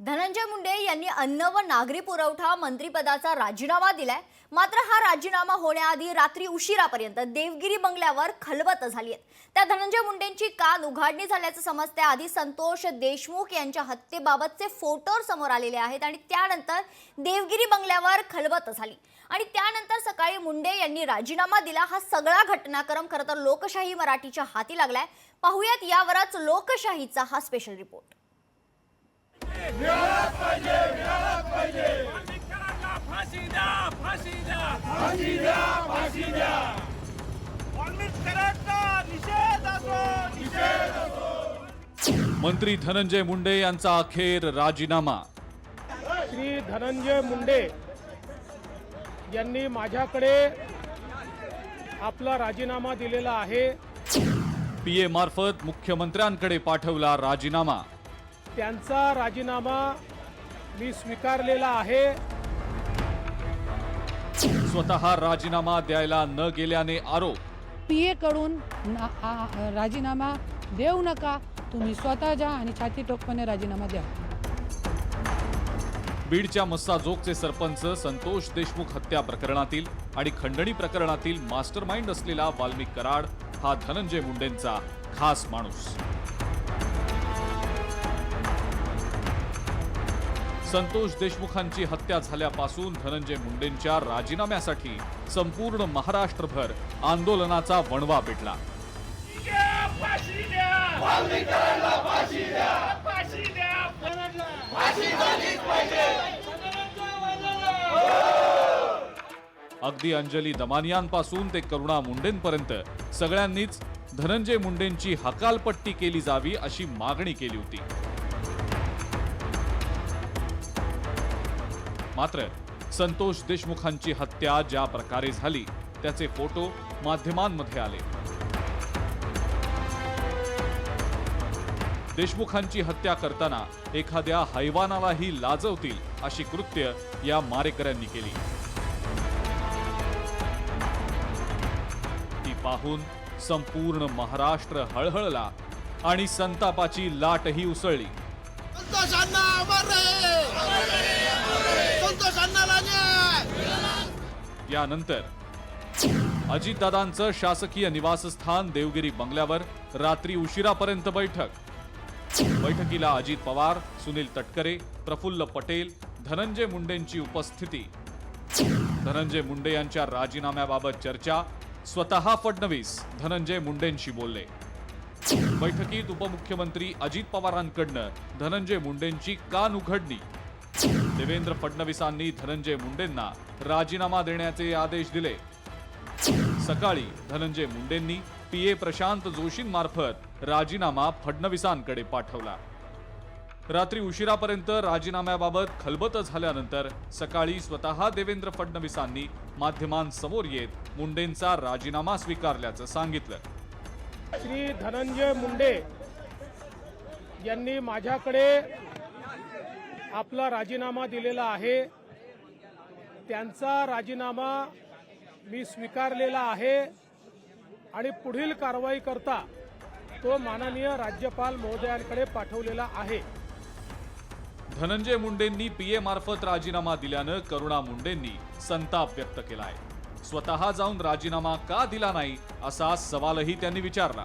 धनंजय मुंडे यांनी अन्न व नागरी पुरवठा मंत्रीपदाचा राजीनामा दिलाय. मात्र हा राजीनामा होण्याआधी रात्री उशिरापर्यंत देवगिरी बंगल्यावर खलबत झाली आहेत त्या धनंजय मुंडेंची कान उघाडणी झाल्याचं समजते आधी संतोष देशमुख यांच्या हत्येबाबतचे फोटो समोर आलेले आहेत आणि त्यानंतर देवगिरी बंगल्यावर खलबत झाली. आणि त्यानंतर सकाळी मुंडे यांनी राजीनामा दिला. हा सगळा घटनाक्रम खरं तर लोकशाही मराठीच्या हाती लागलाय. पाहुयात यावरच लोकशाहीचा हा स्पेशल रिपोर्ट फाशी द्या फाशी द्या फाशी द्या वाल्मिकांना निषेध असो निषेध मंत्री धनंजय मुंडे यांचा अखेर राजीनामा. श्री धनंजय मुंडे यांनी माझ्याकडे आपला राजीनामा दिलेला आहे. पीए मार्फत मुख्यमंत्र्यांकडे पाठवला राजीनामा. त्यांचा राजीनामा मी स्वीकारलेला आहे. स्वतः राजीनामा द्यायला न गेल्याने आरोप. पीए कडून ना- आ- राजीनामा देऊ नका. तुम्ही स्वतः जा आणि छाती टोकपणे राजीनामा द्या. बीडच्या मस्साजोगचे सरपंच संतोष देशमुख हत्या प्रकरणातील आणि खंडणी प्रकरणातील मास्टर माइंड असलेला वाल्मिक कराड हा धनंजय मुंडेंचा खास माणूस. संतोष देशमुखांची हत्या झाल्यापासून धनंजय मुंडेंच्या राजीनाम्यासाठी संपूर्ण महाराष्ट्रभर आंदोलनाचा वणवा पेटला. अगदी अंजली दमानियांपासून ते करुणा मुंडेंपर्यंत सगळ्यांनीच धनंजय मुंडेंची हकालपट्टी केली जावी अशी मागणी केली होती. मात्र संतोष देशमुखांची हत्या ज्या प्रकारे झाली त्याचे फोटो माध्यमांमध्ये आले. देशमुखांची हत्या करताना एखाद्या हैवानालाही लाजवतील अशी कृत्य या मारेकऱ्यांनी केली. ती पाहून संपूर्ण महाराष्ट्र हळहळला आणि संतापाची लाटही उसळली. संतोषांना यानंतर अजितदादांचं शासकीय निवासस्थान देवगिरी बंगल्यावर रात्री उशिरापर्यंत बैठक. बैठकीला अजित पवार सुनील तटकरे प्रफुल्ल पटेल धनंजय मुंडेंची उपस्थिती. धनंजय मुंडे यांच्या राजीनाम्याबाबत चर्चा स्वतः फडणवीस धनंजय मुंडेंशी बोलले. बैठकीत उपमुख्यमंत्री अजित पवारांकडनं धनंजय मुंडेंची कान उघडणी. देवेंद्र फडणवीसांनी धनंजय मुंडेंना राजीनामा देण्याचे आदेश दिले. सकाळी धनंजय मुंडेंनी पीए प्रशांत जोशींमार्फत राजीनामा फडणवीसांकडे पाठवला. रात्री उशिरापर्यंत राजीनाम्याबाबत खलबत झाल्यानंतर सकाळी स्वतः देवेंद्र फडणवीसांनी माध्यमांसमोर येत मुंडेंचा राजीनामा स्वीकारल्याचं सांगितलं. श्री धनंजय मुंडे यांनी माझ्याकडे आपला राजीनामा दिलेला आहे. त्यांचा राजीनामा मी स्वीकारलेला आहे. आणि पुढील कारवाई करता तो माननीय राज्यपाल महोदयांकडे पाठवलेला आहे. धनंजय मुंडेंनी पीए मार्फत राजीनामा दिल्यानं करुणा मुंडेंनी संताप व्यक्त केला आहे स्वतः जाऊन राजीनामा का दिला नाही असा सवालही त्यांनी विचारला.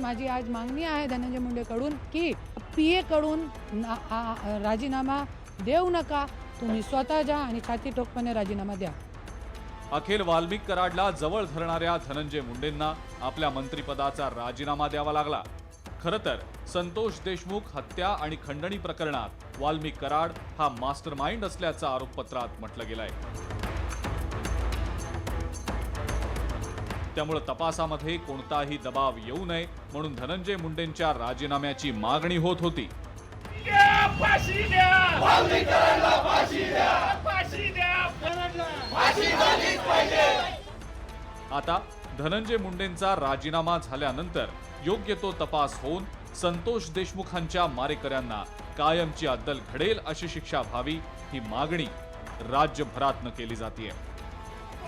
माझी आज मागणी आहे धनंजय मुंडेकडून की पी एकडून राजीनामा देऊ नका. तुम्ही स्वतः जा आणि छाती टोकपणे राजीनामा द्या. अखेर वाल्मिक कराडला जवळ धरणाऱ्या धनंजय मुंडेंना आपल्या मंत्रिपदाचा राजीनामा द्यावा लागला. खरं तर संतोष देशमुख हत्या आणि खंडणी प्रकरणात वाल्मिक कराड हा मास्टर माइंड असल्याचं आरोपपत्रात म्हटलं गेलंय. त्यामुळे तपासामध्ये कोणताही दबाव येऊ नये म्हणून धनंजय मुंडेंच्या राजीनाम्याची मागणी होत होती. द्या फाशी द्या. वाल्मिकांना फाशी द्या. फाशी द्या. फाशी झालीच आता धनंजय मुंडेंचा राजीनामा झाल्यानंतर योग्य तो तपास होऊन संतोष देशमुखांच्या मारेकऱ्यांना कायमची अद्दल घडेल अशी शिक्षा व्हावी ही मागणी राज्यभरातनं केली जाते